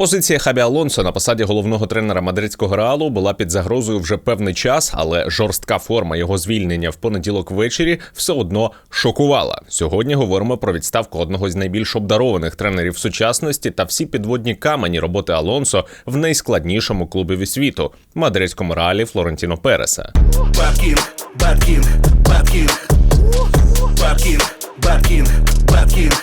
Позиція Хабі Алонсо на посаді головного тренера мадридського реалу була під загрозою вже певний час, але жорстка форма його звільнення в понеділок ввечері все одно шокувала. Сьогодні говоримо про відставку одного з найбільш обдарованих тренерів сучасності та всі підводні камені роботи Алонсо в найскладнішому клубі світу мадридському реалі Флорентіно Переса. Bad King, Bad King, Bad King. Bad King, Bad King, Bad King.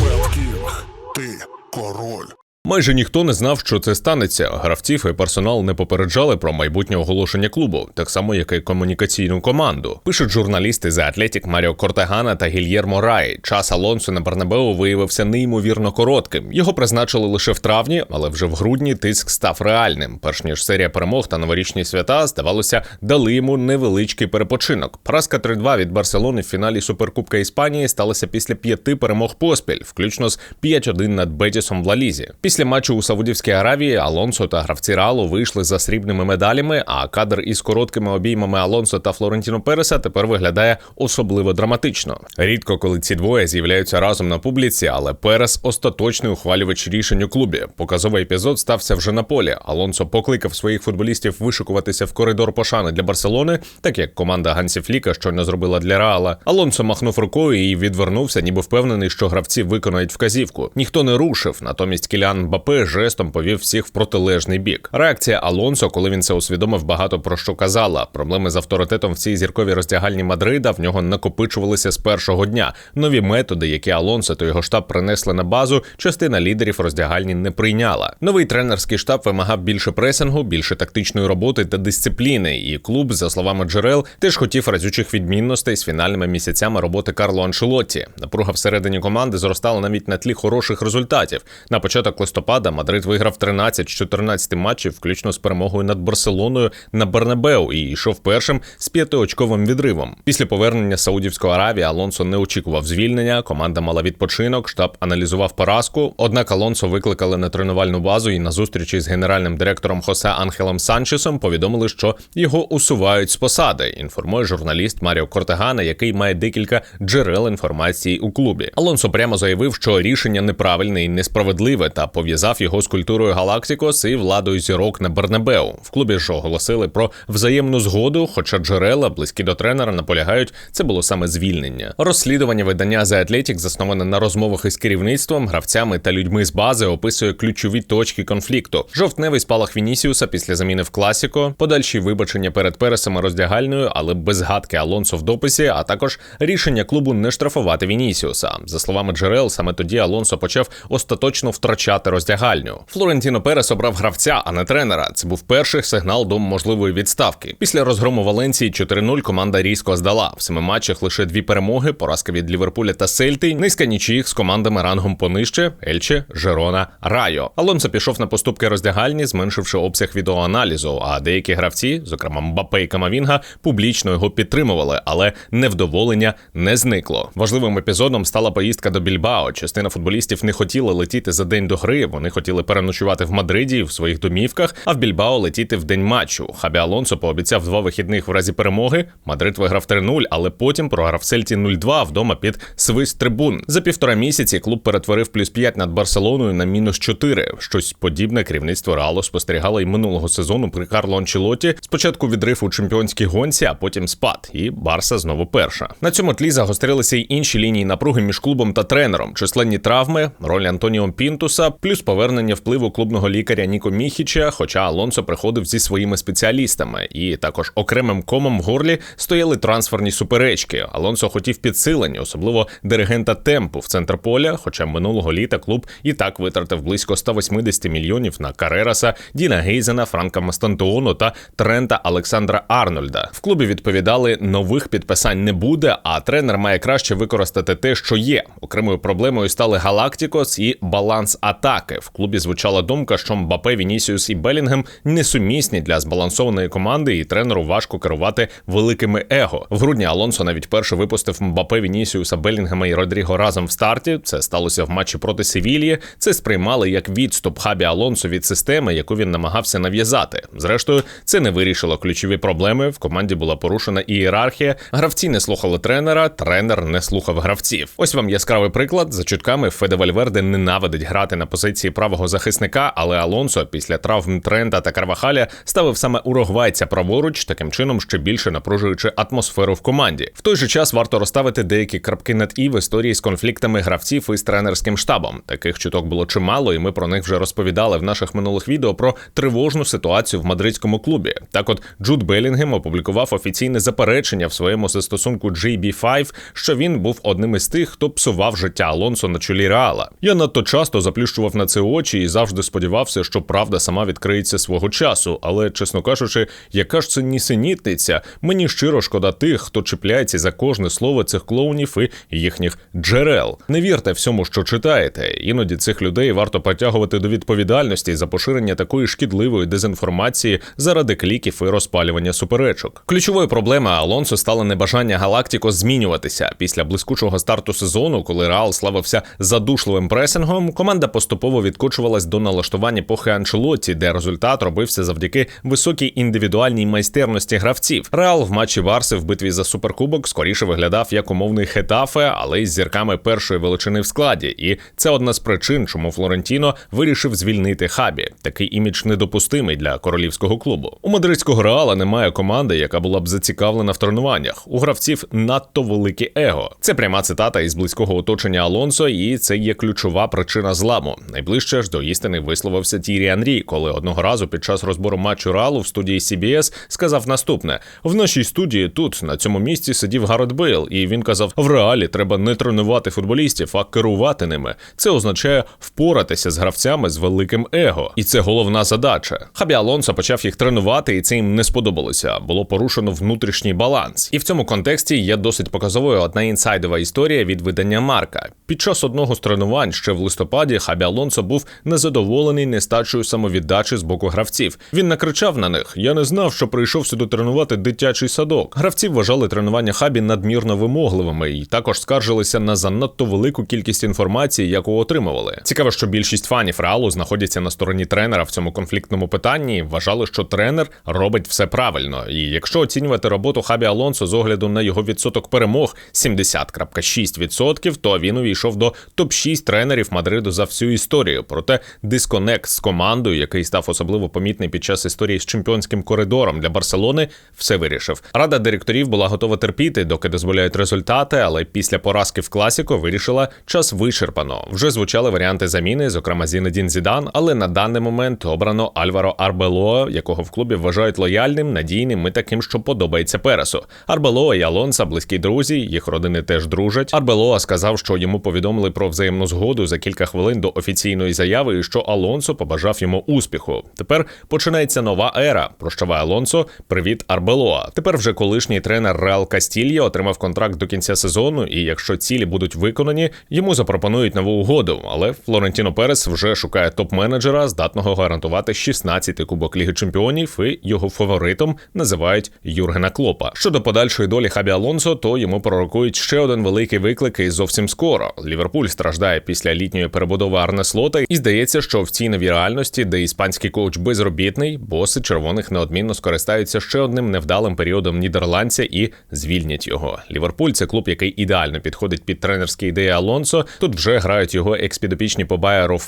Бет Кінг, ти король. Майже ніхто не знав, що це станеться. Гравців і персонал не попереджали про майбутнє оголошення клубу, так само як і комунікаційну команду. Пишуть журналісти за Атлетік Маріо Кортегана та Гільєрмо Рай. Час Алонсо на Бернабеу виявився неймовірно коротким. Його призначили лише в травні, але вже в грудні тиск став реальним. Перш ніж серія перемог та новорічні свята, здавалося, дали йому невеличкий перепочинок. Поразка 3-2 від Барселони в фіналі Суперкубка Іспанії сталася після п'яти перемог поспіль, включно з 5-1 над Бетісом в Лалізі. Після матчу у Саудівській Аравії Алонсо та гравці Реалу вийшли за срібними медалями. А кадр із короткими обіймами Алонсо та Флорентіно Переса тепер виглядає особливо драматично. Рідко, коли ці двоє з'являються разом на публіці, але Перес остаточний ухвалювач рішень у клубі. Показовий епізод стався вже на полі. Алонсо покликав своїх футболістів вишикуватися в коридор пошани для Барселони, так як команда Гансі Фліка щойно зробила для Реала. Алонсо махнув рукою і відвернувся, ніби впевнений, що гравці виконають вказівку. Ніхто не рушив, натомість Кіліан Бапе жестом повів всіх в протилежний бік. Реакція Алонсо, коли він це усвідомив, багато про що казала. Проблеми з авторитетом в цій зірковій роздягальні Мадрида в нього накопичувалися з першого дня. Нові методи, які Алонсо та його штаб принесли на базу, частина лідерів роздягальні не прийняла. Новий тренерський штаб вимагав більше пресингу, більше тактичної роботи та дисципліни. І клуб, за словами джерел, теж хотів разючих відмінностей з фінальними місяцями роботи Карло Аншелотті. Напруга всередині команди зростала навіть на тлі хороших результатів. На початок листопада Мадрид виграв 13 з 14 матчів, включно з перемогою над Барселоною на Бернабеу, і йшов першим з п'ятиочковим відривом. Після повернення Саудівської Аравії Алонсо не очікував звільнення. Команда мала відпочинок, штаб аналізував поразку. Однак Алонсо викликали на тренувальну базу і на зустрічі з генеральним директором Хосе Анхелом Санчесом повідомили, що його усувають з посади. Інформує журналіст Маріо Кортегана, який має декілька джерел інформації у клубі. Алонсо прямо заявив, що рішення неправильне і несправедливе, та пов'язав його з культурою Галактикос і владою зірок на Бернабеу. В клубі ж оголосили про взаємну згоду, хоча джерела близькі до тренера наполягають, це було саме звільнення. Розслідування видання The Athletic, засноване на розмовах із керівництвом, гравцями та людьми з бази, описує ключові точки конфлікту: жовтневий спалах Вінісіуса після заміни в класіко, подальші вибачення перед пересами роздягальною, але без згадки Алонсо в дописі, а також рішення клубу не штрафувати Вінісіуса. За словами джерел, саме тоді Алонсо почав остаточно втрачати роздягальню. Флорентіно Перес обрав гравця, а не тренера. Це був перший сигнал до можливої відставки. Після розгрому Валенції 4-0 команда різко здала. В семи матчах лише дві перемоги, поразка від Ліверпуля та Сельти, низка нічиїх з командами рангом понижче Ельче, Жерона, Райо. Алонсо пішов на поступки роздягальні, зменшивши обсяг відеоаналізу. А деякі гравці, зокрема Мбапе і Камавінга, публічно його підтримували, але невдоволення не зникло. Важливим епізодом стала поїздка до Більбао. Частина футболістів не хотіли летіти за день до гри. Вони хотіли переночувати в Мадриді в своїх домівках, а в Більбао летіти в день матчу. Хабі Алонсо пообіцяв два вихідних в разі перемоги. Мадрид виграв 3-0, але потім програв Сельті 0-2 вдома під свист трибун. За півтора місяці клуб перетворив плюс 5 над Барселоною на мінус 4. Щось подібне керівництво Реалу спостерігало й минулого сезону при Карло Анчелоті. Спочатку відрив у чемпіонській гонці, а потім спад. І Барса знову перша. На цьому тлі загострилися й інші лінії напруги між клубом та тренером. Численні травми, роль Антоніо Пінтуса, плюс повернення впливу клубного лікаря Ніко Міхіча. Хоча Алонсо приходив зі своїми спеціалістами, і також окремим комом в горлі стояли трансферні суперечки. Алонсо хотів підсилення, особливо диригента темпу в центр поля. Хоча минулого літа клуб і так витратив близько 180 мільйонів на Карераса, Діна Гейзена, Франка Мастантеону та Трента Олександра Арнольда. В клубі відповідали, нових підписань не буде, а тренер має краще використати те, що є. Окремою проблемою стали Галактикос і баланс атаки. В клубі звучала думка, що Мбапе, Вінісіус і Белінгем несумісні для збалансованої команди, і тренеру важко керувати великими его. В грудні Алонсо навіть перше випустив Мбапе, Вінісіуса, Белінгема і Родріго разом в старті. Це сталося в матчі проти Севільї. Це сприймали як відступ хабі Алонсо від системи, яку він намагався нав'язати. Зрештою, це не вирішило ключові проблеми. В команді була порушена ієрархія. Гравці не слухали тренера, тренер не слухав гравців. Ось вам яскравий приклад. За чутками Феде Вальверде ненавидить грати на позиції позиції правого захисника, але Алонсо після травм Трента та Карвахаля ставив саме уругвайця праворуч, таким чином ще більше напружуючи атмосферу в команді. В той же час варто розставити деякі крапки над і в історії з конфліктами гравців із тренерським штабом. Таких чуток було чимало, і ми про них вже розповідали в наших минулих відео про тривожну ситуацію в мадридському клубі. Так, от Джуд Белінгем опублікував офіційне заперечення в своєму застосунку JB5, що він був одним із тих, хто псував життя Алонсо на чолі Реала. Я надто часто заплющував на це очі і завжди сподівався, що правда сама відкриється свого часу. Але, чесно кажучи, яка ж це нісенітниця? Мені щиро шкода тих, хто чіпляється за кожне слово цих клоунів і їхніх джерел. Не вірте всьому, що читаєте. Іноді цих людей варто притягувати до відповідальності за поширення такої шкідливої дезінформації заради кліків і розпалювання суперечок. Ключовою проблемою Алонсо стало небажання Галактіко змінюватися після блискучого старту сезону, коли Реал славився задушливим пресингом. Команда поступово відкочувалась до налаштування епохи Анчелотті, де результат робився завдяки високій індивідуальній майстерності гравців. Реал в матчі Варси в битві за суперкубок скоріше виглядав як умовний хетафе, але із зірками першої величини в складі. І це одна з причин, чому Флорентіно вирішив звільнити хабі. Такий імідж недопустимий для королівського клубу. У мадридського реала немає команди, яка була б зацікавлена в тренуваннях. У гравців надто велике его. Це пряма цитата із близького оточення Алонсо, і це є ключова причина зламу. Найближче ж до істини висловився Тірі Анрі, коли одного разу під час розбору матчу Реалу в студії CBS сказав наступне: в нашій студії тут на цьому місці сидів Гаррет Бейл, і він казав: в реалі треба не тренувати футболістів, а керувати ними. Це означає впоратися з гравцями з великим его, і це головна задача. Хабі Алонсо почав їх тренувати, і це їм не сподобалося. Було порушено внутрішній баланс. І в цьому контексті є досить показовою одна інсайдова історія від видання Марка. Під час одного з тренувань ще в листопаді Хабі Алонсо був незадоволений нестачею самовіддачі з боку гравців. Він накричав на них: Я не знав, що прийшов сюди тренувати дитячий садок. Гравці вважали тренування хабі надмірно вимогливими і також скаржилися на занадто велику кількість інформації, яку отримували. Цікаво, що більшість фанів реалу знаходяться на стороні тренера в цьому конфліктному питанні. і Вважали, що тренер робить все правильно. І якщо оцінювати роботу Хабі Алонсо з огляду на його відсоток перемог 70,6%, то він увійшов до топ 6 тренерів Мадриду за всю історію. Проте дисконект з командою, який став особливо помітний під час історії з чемпіонським коридором для Барселони, все вирішив. Рада директорів була готова терпіти, доки дозволяють результати, але після поразки в класіко вирішила час вичерпано. Вже звучали варіанти заміни, зокрема Зінедін Зідан, але на даний момент обрано Альваро Арбелоа, якого в клубі вважають лояльним, надійним і таким, що подобається Пересу. Арбелоа і Алонса близькі друзі, їх родини теж дружать. Арбелоа сказав, що йому повідомили про взаємну згоду за кілька хвилин до офіційної заяви, що Алонсо побажав йому успіху. Тепер починається нова ера. Прощавай Алонсо. Привіт, Арбелоа. Тепер вже колишній тренер Реал Кастілья отримав контракт до кінця сезону, і якщо цілі будуть виконані, йому запропонують нову угоду. Але Флорентіно Перес вже шукає топ-менеджера, здатного гарантувати 16-й кубок Ліги Чемпіонів, і його фаворитом називають Юргена Клопа. Щодо подальшої долі Хабі Алонсо, то йому пророкують ще один великий виклик і зовсім скоро. Ліверпуль страждає після літньої перебудови Арне Слота, і здається, що в цій новій реальності, де іспанський коуч безробітний, боси червоних неодмінно скористаються ще одним невдалим періодом нідерландця і звільнять його. Ліверпуль це клуб, який ідеально підходить під тренерські ідеї Алонсо. Тут вже грають його експідопічні по Байеру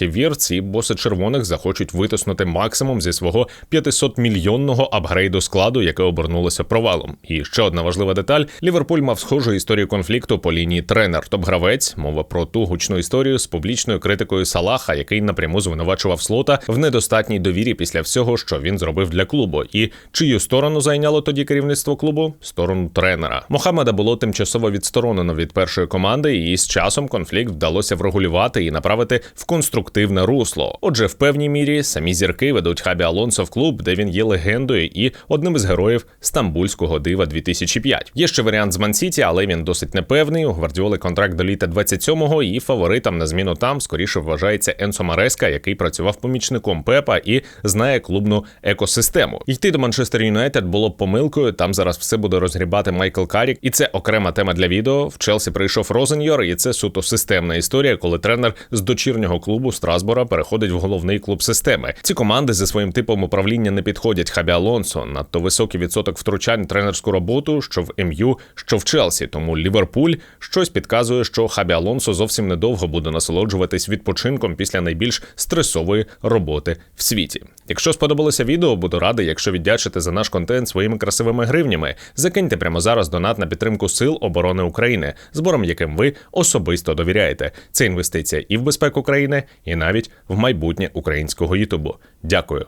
і Вірц, і боси червоних захочуть витиснути максимум зі свого 500 мільйонного апгрейду складу, яке обернулося провалом. І ще одна важлива деталь: Ліверпуль мав схожу історію конфлікту по лінії тренер. Топ-гравець мова про ту гучну історію з публічною критикою Салаха, який напряму звинувачував слота в недостатній довірі після всього, що він зробив для клубу. І чию сторону зайняло тоді керівництво клубу? Сторону тренера. Мохамеда було тимчасово відсторонено від першої команди, і з часом конфлікт вдалося врегулювати і направити в конструктивне русло. Отже, в певній мірі самі зірки ведуть Хабі Алонсо в клуб, де він є легендою і одним із героїв стамбульського дива 2005. Є ще варіант з Мансіті, але він досить непевний. У Гвардіоли контракт до літа 27-го, і фаворитом на зміну там скоріше вважається Енсо Мареска, який працював помічником Пепа і знає клубну екосистему. Йти до Манчестер Юнайтед було б помилкою. Там зараз все буде розгрібати Майкл Карік, і це окрема тема для відео. В Челсі прийшов Розеньор, і це суто системна історія, коли тренер з дочірнього клубу Страсбора переходить в головний клуб системи. Ці команди за своїм типом управління не підходять Хабі Алонсо. Надто високий відсоток втручань тренерську роботу, що в МЮ, що в Челсі. Тому Ліверпуль щось підказує, що Хабі Алонсо зовсім недовго буде насолоджуватись відпочинком після найбільш стресової роботи в світі. Якщо сподобалося відео, буду радий, якщо віддячите за наш контент своїми красивими гривнями. Закиньте прямо зараз донат на підтримку Сил оборони України, збором яким ви особисто довіряєте. Це інвестиція і в безпеку країни, і навіть в майбутнє українського Ютубу. Дякую.